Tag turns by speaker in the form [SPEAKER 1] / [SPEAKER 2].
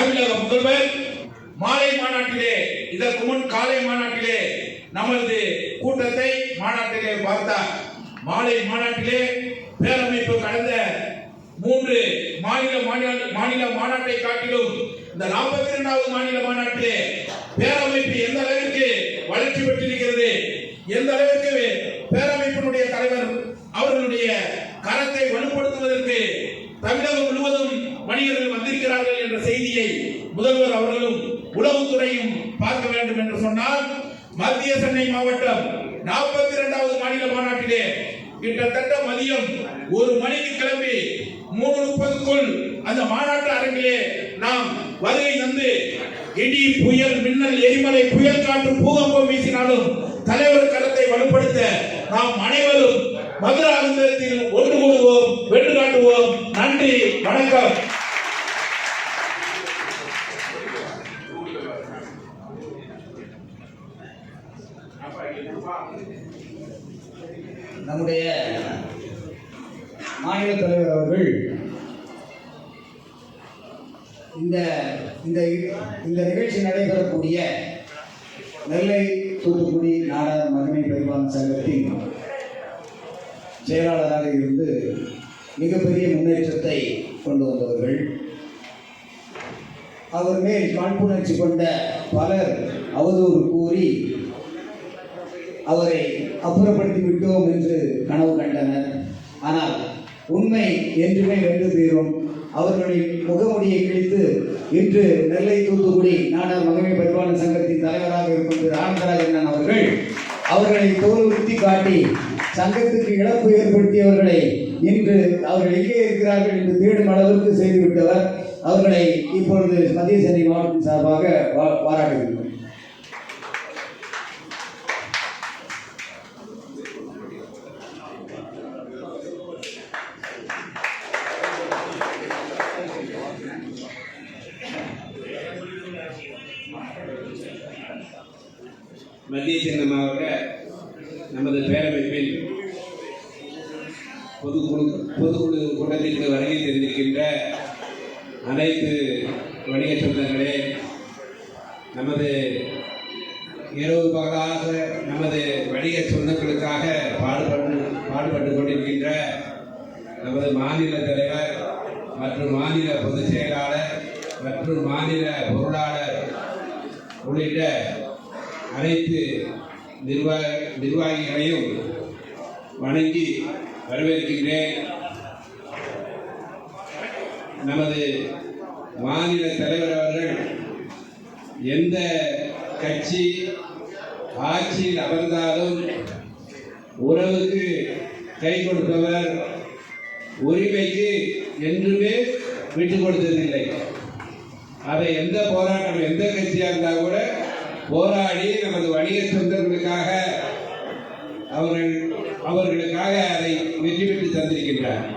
[SPEAKER 1] தமிழக முதல்வர் மாலை மாநாட்டிலே இதற்கு முன் காலை மாநாட்டிலே நமது கூட்டத்தை மாநாட்டிலே பார்த்தார். மாலை மாநாட்டிலே பேரமைப்பு கடந்த மூன்று மாநில மாநில மாநில மாநாட்டை காட்டிலும் இந்த நாற்பத்தி இரண்டாவது மாநில மாநாட்டிலே பேரமைப்பு எந்த அளவிற்கு வளர்ச்சி பெற்றிருக்கிறது எந்த அளவிற்கு பேரமைப்பினுடைய தலைவர் அவர்களுடைய கரத்தை வலுப்படுத்துவதற்கு தமிழகம் முழுவதும் வணிகர்கள் வந்து செய்தியை முதல்வர் அவர்களும் உளவுத்துறையும் பார்க்க வேண்டும் என்று சொன்னால் மத்திய சென்னை மாவட்டம் நாற்பத்தி இரண்டாவது மாநில மாநாட்டிலே கிட்டத்தட்ட மதியம் ஒரு மணிக்கு கிளம்பி மூணு முப்பதுக்குள் அந்த மாநாட்டு அரங்கிலே நாம் வருகை தந்து இடி புயல் மின்னல் எரிமலை புயல் காற்று பூகம்பம் வீசினாலும் தலைவர் கரத்தை வலுப்படுத்த நாம் அனைவரும் மதுராந்தரத்தில் ஒன்று கூடுவோம் வென்று காட்டுவோம். நன்றி வணக்கம்.
[SPEAKER 2] நம்முடைய மாநில தலைவர் அவர்கள் இந்த இந்த இந்த நிகழ்ச்சி நடைபெறக்கூடிய நெல்லை தூத்துக்குடி நாடார் மகிமை பரிமாண சங்கத்தின் செயலாளராக இருந்து மிகப்பெரிய முன்னேற்றத்தை கொண்டு வந்தவர்கள். அவர் மேல் காழ்ப்புணர்ச்சி கொண்ட பலர் அவதூறு கூறி அவரை அப்புறப்படுத்தி விட்டோம் என்று கனவு கண்டனர். ஆனால் உண்மை என்றுமே வென்று தீரும் அவர்களின் முகமுடியை கிழித்து இன்று நெல்லை தூத்துக்குடி நாடார் மகமை பரிபாலன சங்கத்தின் தலைவராக இருக்கும் திரு ஆனந்தராஜன் அவர்கள் அவர்களை தோல்வித்தி காட்டி சங்கத்துக்கு இழப்பு ஏற்படுத்தியவர்களை இன்று அவர்கள் எங்கே இருக்கிறார்கள் என்று தேடும் அளவிற்கு செய்துவிட்டவர். அவர்களை இப்பொழுது மத்திய சென்னை மாவட்டத்தின் சார்பாக வா-
[SPEAKER 3] மத்திய சென்னை மாவட்ட நமது பேரமைப்பில் பொதுக்குழு பொதுக்குழு கூட்டத்திற்கு வருகை தெரிவிக்கின்ற அனைத்து வணிக சொந்தங்களே நமது இரவு பகலாக நமது வணிக சொந்தங்களுக்காக பாடுபட்டு பாடுபட்டு கொண்டிருக்கின்ற நமது மாநில தலைவர் மற்றும் மாநில பொதுச் செயலாளர் மற்றும் மாநில பொருளாளர் உள்ளிட்ட அனைத்து நிர்வாக நிர்வாகிகளையும் வணங்கி வரவேற்கின்றேன். நமது மாநில தலைவர் அவர்கள் எந்த கட்சி ஆட்சியில் அமர்ந்தாலும் உறவுக்கு கை கொடுப்பவர் உரிமைக்கு என்றுமே விட்டுக் கொடுத்ததில்லை. அதை எந்த போராட்டம் எந்த கட்சியாக இருந்தால் கூட போராடி நமது வணிக சொந்தங்களுக்காக அவர்கள் அவர்களுக்காக அதை வெற்றி பெற்று தந்திருக்கின்றார்.